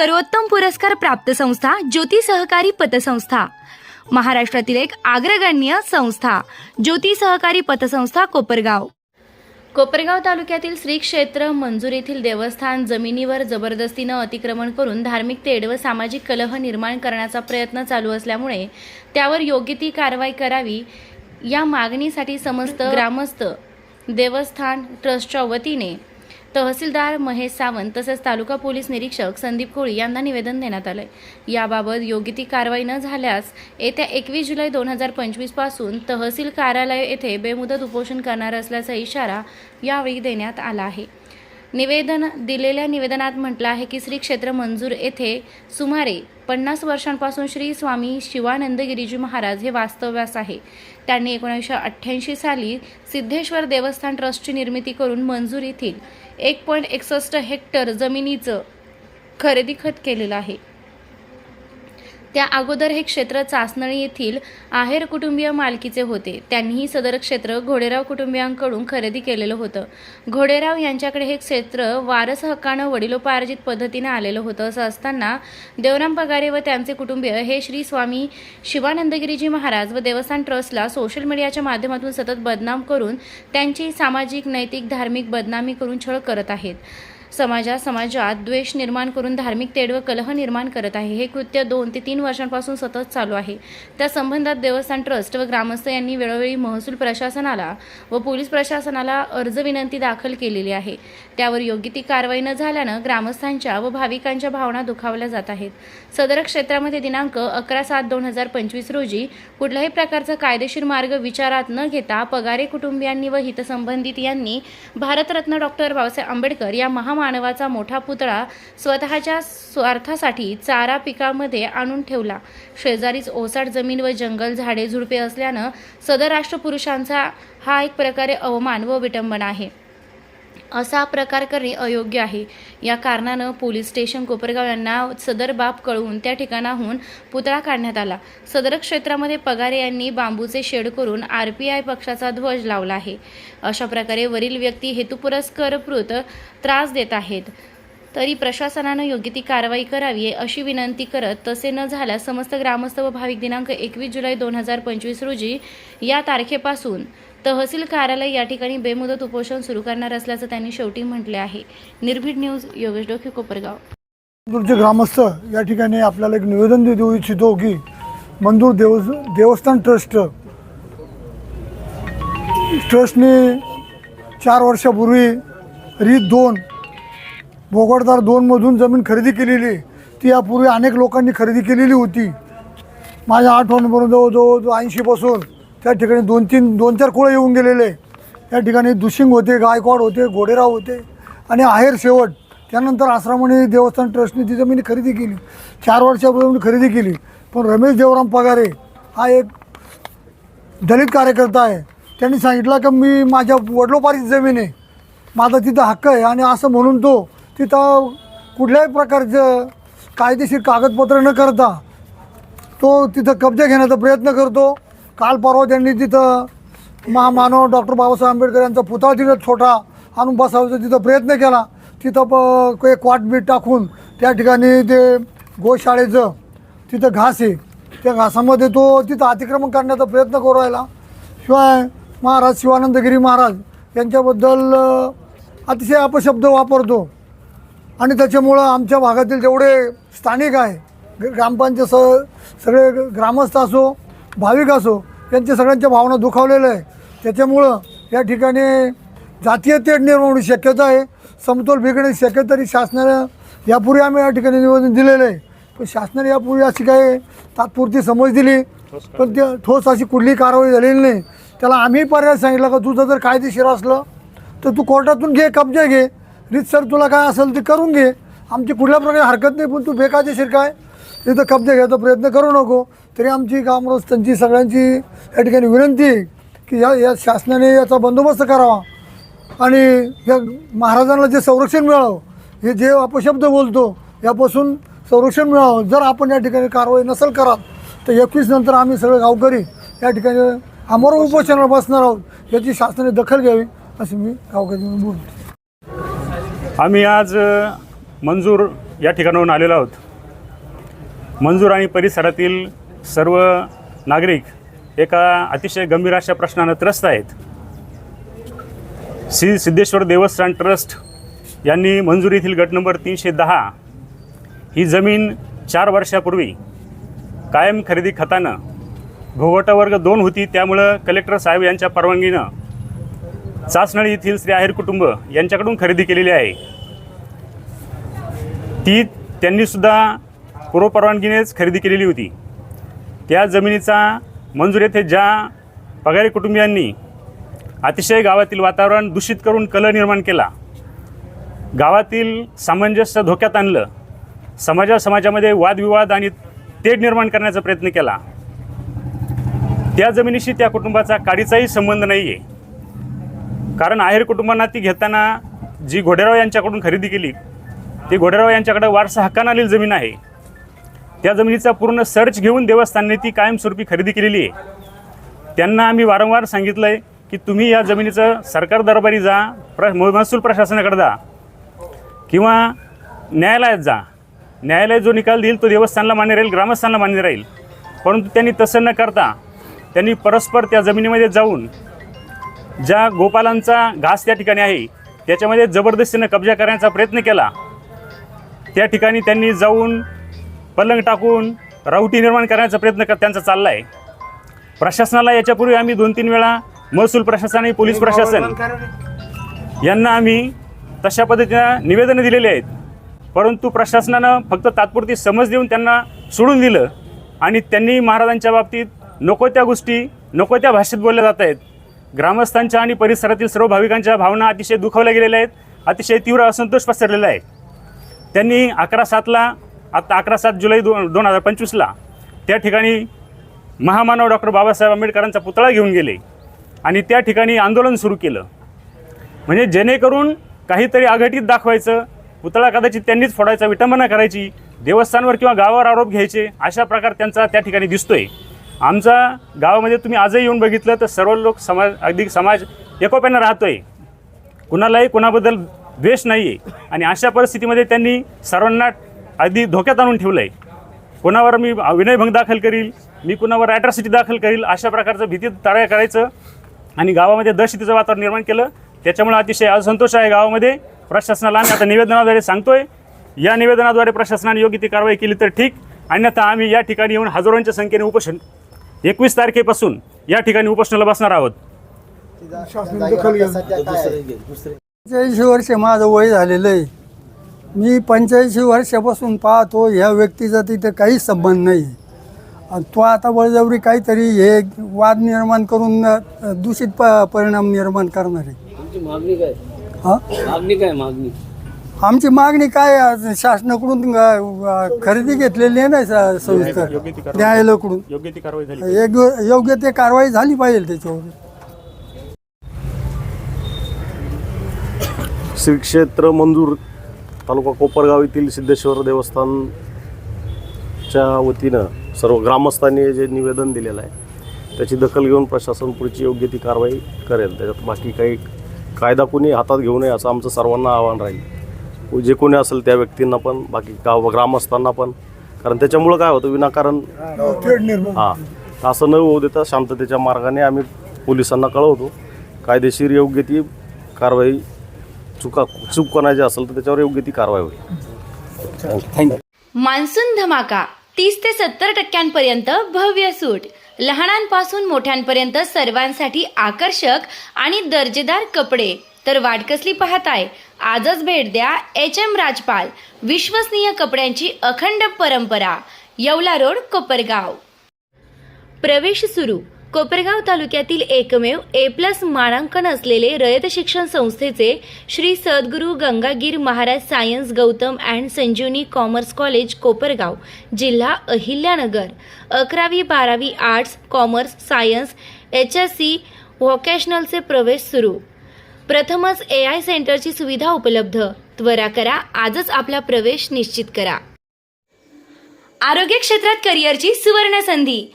सर्वोत्तम पुरस्कार प्राप्त संस्था ज्योती सहकारी पतसंस्था. महाराष्ट्रातील एक अग्रगण्य संस्था ज्योती सहकारी पतसंस्था कोपरगाव. कोपरगाव तालुक्यातील श्री क्षेत्र मंजूर येथील देवस्थान जमिनीवर जबरदस्तीनं अतिक्रमण करून धार्मिक तेढ व सामाजिक कलह निर्माण करण्याचा प्रयत्न चालू असल्यामुळे त्यावर योग्य ती कारवाई करावी या मागणीसाठी समस्त ग्रामस्थ देवस्थान ट्रस्टच्या वतीने तहसीलदार महेश सावंत तसेच तालुका पोलीस निरीक्षक संदीप कोळी यांना निवेदन देण्यात आलंय. याबाबत योग्य ती कारवाई न झाल्यास येत्या एकवीस जुलै दोन हजार पंचवीसपासून तहसील कार्यालय येथे बेमुदत उपोषण करणार असल्याचा इशारा यावेळी देण्यात आला आहे. निवेदन दिलेल्या निवेदनात म्हटलं आहे की श्री क्षेत्र मंजूर येथे सुमारे पन्नास वर्षांपासून श्री स्वामी शिवानंद गिरीजी महाराज हे वास्तव्यास आहे. त्यांनी एकोणीसशे अठ्ठ्याऐंशी साली सिद्धेश्वर देवस्थान ट्रस्टची निर्मिती करून मंजूर येथील एक पॉईंट एकसष्ट हेक्टर जमिनीचं खरेदी खत केलेलं आहे. त्या अगोदर हे क्षेत्र चासनळी येथील आहेर कुटुंबीय मालकीचे होते. त्यांनीही सदर क्षेत्र घोडेराव कुटुंबियांकडून खरेदी केलेलं होतं. घोडेराव यांच्याकडे हे क्षेत्र वारस हक्कानं वडिलोपार्जित पद्धतीने आलेलं होतं असं असताना देवराम पगारे व त्यांचे कुटुंबीय हे श्री स्वामी शिवानंदगिरीजी महाराज व देवस्थान ट्रस्टला सोशल मीडियाच्या माध्यमातून सतत बदनाम करून त्यांची सामाजिक नैतिक धार्मिक बदनामी करून छळ करत आहेत. समाजात समाजात द्वेष निर्माण करून धार्मिक तेढ व कलह निर्माण करत आहे. हे कृत्य दोन ते तीन वर्षांपासून सतत चालू आहे. त्या संबंधात देवस्थान ट्रस्ट व ग्रामस्थ यांनी वेळोवेळी महसूल प्रशासनाला व पोलीस प्रशासनाला अर्ज विनंती दाखल केलेली आहे. त्यावर योग्य ती कारवाई न झाल्यानं ग्रामस्थांच्या व भाविकांच्या भावना दुखावल्या जात आहेत. सदर क्षेत्रामध्ये दिनांक अकरा सात दोन हजार पंचवीस रोजी कुठल्याही प्रकारचा कायदेशीर मार्ग विचारात न घेता पगारे कुटुंबियांनी व हितसंबंधित यांनी भारतरत्न डॉक्टर बाबासाहेब आंबेडकर या मानवाचा मोठा पुतळा स्वतःच्या स्वार्थासाठी चारा पिकामध्ये आणून ठेवला. शेजारीच ओसाड जमीन व जंगल झाडे झुडपे असल्यानं सदर राष्ट्रपुरुषांचा हा एक प्रकारे अवमान व विटंबना आहे. असा प्रकार करणे अयोग्य आहे. या कारणानं पोलीस स्टेशन कोपरगाव यांना सदर बाब कळवून त्या ठिकाणाहून पुतळा काढण्यात आला. सदर क्षेत्रामध्ये पगारे यांनी बांबूचे शेड करून आर पी आय पक्षाचा ध्वज लावला आहे. अशा प्रकारे वरील व्यक्ती हेतुपुरस्करकृत त्रास देत आहेत. तरी प्रशासनानं योग्य ती कारवाई करावी अशी विनंती करत तसे न झाल्यास समस्त ग्रामस्थ व भाविक दिनांक एकवीस जुलै दोन हजार पंचवीस रोजी या तारखेपासून तहसील कार्यालय या ठिकाणी बेमुदत उपोषण सुरू करणार असल्याचं त्यांनी शेवटी म्हटले आहे. निर्भीड न्यूज योगेश डोके कोपरगाव. मंदूरचे ग्रामस्थ या ठिकाणी आपल्याला एक निवेदन देऊ इच्छितो की मंदूर देव देवस्थान ट्रस्ट ट्रस्टने चार वर्षापूर्वी रीत दोन भोगडदार दोनमधून जमीन खरेदी केलेली. ती यापूर्वी अनेक लोकांनी खरेदी केलेली होती. माझ्या आठवणीपर्यंत जवळजवळ ऐंशीपासून त्या ठिकाणी दोन तीन दोन चार कुळं येऊन गेलेले. या ठिकाणी दुशिंग होते गायकवाड होते घोडेराव होते आणि आहेर शेवट त्यानंतर आश्रमाने देवस्थान ट्रस्टने ती जमीन खरेदी केली. चार वर्षापूर्वी खरेदी केली. पण रमेश देवराम पगारे हा एक दलित कार्यकर्ता आहे. त्यांनी सांगितलं की मी माझ्या वडलोपारीची जमीन आहे. माझा तिथं हक्क आहे आणि असं म्हणून तो तिथं कुठल्याही प्रकारचं कायदेशीर कागदपत्र न करता तो तिथं कब्जा घेण्याचा प्रयत्न करतो. काल परवा त्यांनी तिथं महामानव डॉक्टर बाबासाहेब आंबेडकर यांचा पुतळा तिथं छोटा आणून बसावायचा तिथं प्रयत्न केला. तिथं प एक क्वाटबीट टाकून त्या ठिकाणी ते गोशाळेचं तिथं घास आहे. त्या घासामध्ये तो तिथं अतिक्रमण करण्याचा प्रयत्न करू राहिला. शिवाय महाराज शिवानंदगिरी महाराज यांच्याबद्दल अतिशय अपशब्द वापरतो. आणि त्याच्यामुळं आमच्या भागातील जेवढे स्थानिक आहे ग- ग्रामपंचायत स सगळे ग- ग्रामस्थ असो भाविक असो यांच्या सगळ्यांच्या भावना दुखावलेल्या आहे त्याच्यामुळं या ठिकाणी जातीय तेढ निर्माण होण्याची शक्यता आहे. समतोल बिघडण्याची शक्यता तरी शासनानं यापूर्वी आम्ही या ठिकाणी निवेदन दिलेलं आहे. पण शासनाने यापूर्वी अशी काही तात्पुरती समज दिली. पण ते ठोस अशी कुठलीही कारवाई झालेली नाही. त्याला आम्ही पर्याय सांगितलं का तुझं जर कायदेशीर असलं तर तू कोर्टातून घे कब्जा घे. रीतसर तुला काय असेल ते करून घे. आमची कुठल्या प्रकारे हरकत नाही पण तू बेकायदेशीर काय? तिथं कब्जा घ्यायचा प्रयत्न करू नको. तरी आमची कामरोज त्यांची सगळ्यांची या ठिकाणी विनंती आहे की या या शासनाने याचा बंदोबस्त करावा. आणि या महाराजांना जे संरक्षण मिळावं हे जे अपशब्द बोलतो यापासून संरक्षण मिळावं. जर आपण या ठिकाणी कारवाई नसेल करत तर एकवीस नंतर आम्ही सगळे गावकरी या ठिकाणी आमोर उपोषणावर बसणार आहोत याची शासनाने दखल घ्यावी असं मी गावकरी बोलतो आम्ही आज मंजूर या ठिकाणाहून आलेलो आहोत. मंजूर आणि परिसरातील सर्व नागरिक एका अतिशय गंभीर अशा प्रश्नानं त्रस्त आहेत. श्री सिद्धेश्वर देवस्थान ट्रस्ट यांनी मंजूर येथील गट नंबर तीनशे दहा ही जमीन चार वर्षापूर्वी कायम खरेदी खतानं भोगवटा वर्ग दोन होती त्यामुळं कलेक्टर साहेब यांच्या परवानगीनं चाचनळी येथील श्री आहेर कुटुंब यांच्याकडून खरेदी केलेली आहे. ती त्यांनीसुद्धा पूर्वपरवानगीनेच खरेदी केलेली होती. त्या जमिनीचा मंजूर येथे ज्या पगारी कुटुंबियांनी अतिशय गावातील वातावरण दूषित करून कल निर्माण केला गावातील सामंजस्य धोक्यात आणलं समाजा समाजामध्ये वादविवाद आणि तेढ निर्माण करण्याचा प्रयत्न केला. त्या जमिनीशी त्या कुटुंबाचा काडीचाही संबंध नाही आहे कारण आहेर कुटुंबांना ती घेताना जी घोडेराव यांच्याकडून खरेदी केली ती घोडेराव यांच्याकडे वारसा हक्कानं आलेली जमीन आहे. त्या जमिनीचा पूर्ण सर्च घेऊन देवस्थानने ती कायमस्वरूपी खरेदी केलेली आहे. त्यांना आम्ही वारंवार सांगितलं आहे की तुम्ही या जमिनीचं सरकार दरबारी जा प्र महसूल प्रशासनाकडे जा किंवा न्यायालयात जा. न्यायालय जो निकाल देईल तो देवस्थानला मान्य राहील ग्रामस्थांना मान्य राहील. परंतु त्यांनी तसं न करता त्यांनी परस्पर त्या जमिनीमध्ये जाऊन ज्या गोपालांचा घास त्या ठिकाणी आहे त्याच्यामध्ये जबरदस्तीनं कब्जा करण्याचा प्रयत्न केला त्या ठिकाणी त्यांनी जाऊन पलंग टाकून रावटी निर्माण करण्याचा प्रयत्न कर त्यांचा चालला आहे प्रशासनाला याच्यापूर्वी आम्ही दोन तीन वेळा महसूल प्रशासन आणि पोलीस प्रशासन यांना आम्ही तशा पद्धतीनं निवेदनं दिलेली आहेत. परंतु प्रशासनानं फक्त तात्पुरती समज देऊन त्यांना सोडून दिलं आणि त्यांनी महाराजांच्या बाबतीत नको त्या गोष्टी नको त्या भाषेत बोलल्या जात आहेत. ग्रामस्थांच्या आणि परिसरातील सर्व भाविकांच्या भावना अतिशय दुखावल्या गेलेल्या आहेत अतिशय तीव्र असंतोष पसरलेला आहे. त्यांनी अकरा सातला आता अकरा सात जुलै दो दोन हजार पंचवीसला त्या ठिकाणी महामानव डॉक्टर बाबासाहेब आंबेडकरांचा पुतळा घेऊन गेले आणि त्या ठिकाणी आंदोलन सुरू केलं. म्हणजे जेणेकरून काहीतरी आघाटीत दाखवायचं पुतळा कदाचित त्यांनीच फोडायचा विटंबना करायची देवस्थानवर किंवा गावावर आरोप घ्यायचे अशा प्रकार त्यांचा त्या ठिकाणी दिसतोय. आमचा गावामध्ये तुम्ही आजही येऊन बघितलं तर सर्व लोक समाज अगदी समाज एकोप्यानं आहे कुणालाही कुणाबद्दल द्वेष नाही आहे आणि अशा परिस्थितीमध्ये त्यांनी सर्वांना अगदी धोक्यात आणून ठेवलं आहे कोणावर मी विनयभंग दाखल करील मी कुणावर ॲट्रॉसिटी दाखल करील अशा प्रकारचं भीतीत तयार करायचं आणि गावामध्ये दहशतीचं वातावरण निर्माण केलं. त्याच्यामुळे अतिशय असंतोष आहे गावामध्ये. प्रशासनाला आम्ही आता निवेदनाद्वारे सांगतोय. या निवेदनाद्वारे प्रशासनाने योग्य ती कारवाई केली तर ठीक. अन्यथा आम्ही या ठिकाणी येऊन हजारोंच्या संख्येने उपोषण एकवीस तारखेपासून या ठिकाणी उपोषणाला बसणार आहोत. पंच्याऐंशी वर्ष माझं वय झालेलं आहे. मी पंच्याऐंशी वर्षापासून पाहतो ह्या व्यक्तीचा तिथं काहीच संबंध नाही. आणि तो आता बळजबरी काहीतरी हे वाद निर्माण करून दूषित प परिणाम निर्माण करणार आहे. तुमची मागणी काय? हां? मागणी काय मागणी? आमची मागणी काय आहे? शासनाकडून अ, खरेदी घेतलेली आहे ना स- सविस्तर. योग्य ती कारवाई न्यायालयाकडून. योग्य ती कारवाई झाली योग्य योग्य ते कारवाई झाली पाहिजे त्याच्यावर. श्री क्षेत्र मंजूर तालुका कोपरगाव येथील सिद्धेश्वर देवस्थानच्या वतीनं सर्व ग्रामस्थांनी जे निवेदन दिलेलं आहे त्याची दखल घेऊन प्रशासन पुढची योग्य ती कारवाई करेल. त्याच्यात बाकी काही कायदा कोणी हातात घेऊ नये असं आमचं सर्वांना आव्हान राहील. जे कोणी असेल त्या व्यक्तींना पण बाकी गाव ग्रामस्थांना पण. कारण त्याच्यामुळं काय होतं विनाकारण हां. असं न होऊ देता शांततेच्या मार्गाने आम्ही पोलिसांना कळवतो. कायदेशीर योग्य ती कारवाई चुका चूक कोणाची असेल तर त्याच्यावर योग्य ती कारवाई होईल. मान्सून धमाका तीस ते सत्तर टक्क्यांपर्यंत भव्य सूट. लहानांपासून मोठ्यांपर्यंत सर्वांसाठी आकर्षक आणि दर्जेदार कपडे. तर वाट कसली पाहताय? आजच भेट द्या एच एम राजपाल विश्वसनीय कपड्यांची अखंड परंपरा येवला रोड कोपरगाव. प्रवेश सुरू. कोपरगाव तालुक्यातील एकमेव ए प्लस मानांकन असलेले रयत शिक्षण संस्थेचे Shri Sadguru Gangagir Maharaj science Gautam and Sanjivani commerce college Kopargaon जिल्हा अहिल्यानगर. अकरावी बारावी arts commerce science H S C व्होकेशनलचे प्रवेश सुरू. प्रथमच ए आय सेंटरची सुविधा उपलब्ध. त्वरा करा आजच आपला प्रवेश निश्चित करा. आरोग्य क्षेत्रात करिअरची सुवर्ण संधी